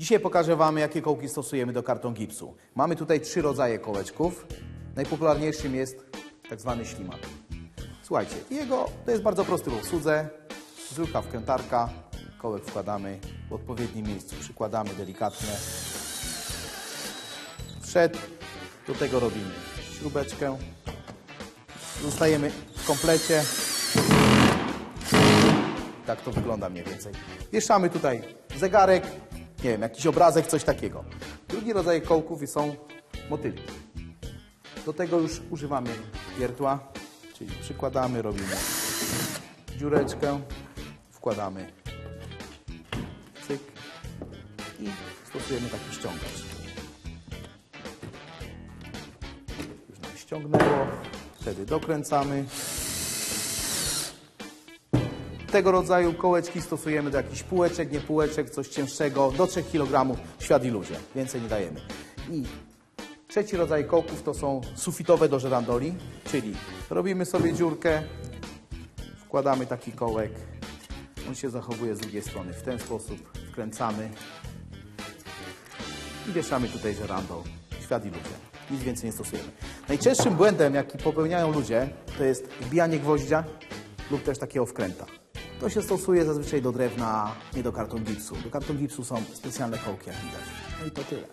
Dzisiaj pokażę Wam, jakie kołki stosujemy do karton gipsu. Mamy tutaj trzy rodzaje kołeczków. Najpopularniejszym jest tak zwany ślimak. Słuchajcie, jego to jest bardzo prosty w obsłudze. Zwykła wkrętarka, kołek wkładamy w odpowiednim miejscu, przykładamy delikatnie. Wszedł, do tego robimy śrubeczkę. Zostajemy w komplecie. Tak to wygląda mniej więcej. Wieszamy tutaj zegarek, nie wiem, jakiś obrazek, coś takiego. Drugi rodzaj kołków są motyli. Do tego już używamy wiertła, czyli przykładamy, robimy dziureczkę, wkładamy cyk i stosujemy taki ściągacz. Już nam ściągnęło, wtedy dokręcamy. Tego rodzaju kołeczki stosujemy do jakichś półeczek, nie półeczek, coś cięższego, do 3 kg, świat i ludzie. Więcej nie dajemy. I trzeci rodzaj kołków to są sufitowe do żerandoli, czyli robimy sobie dziurkę, wkładamy taki kołek, on się zachowuje z drugiej strony. W ten sposób wkręcamy i wieszamy tutaj żerandol, świat i ludzie. Nic więcej nie stosujemy. Najczęstszym błędem, jaki popełniają ludzie, to jest wbijanie gwoździa lub też takiego wkręta. To się stosuje zazwyczaj do drewna, nie do karton gipsu. Do karton gipsu są specjalne kołki, jak widać. No i to tyle.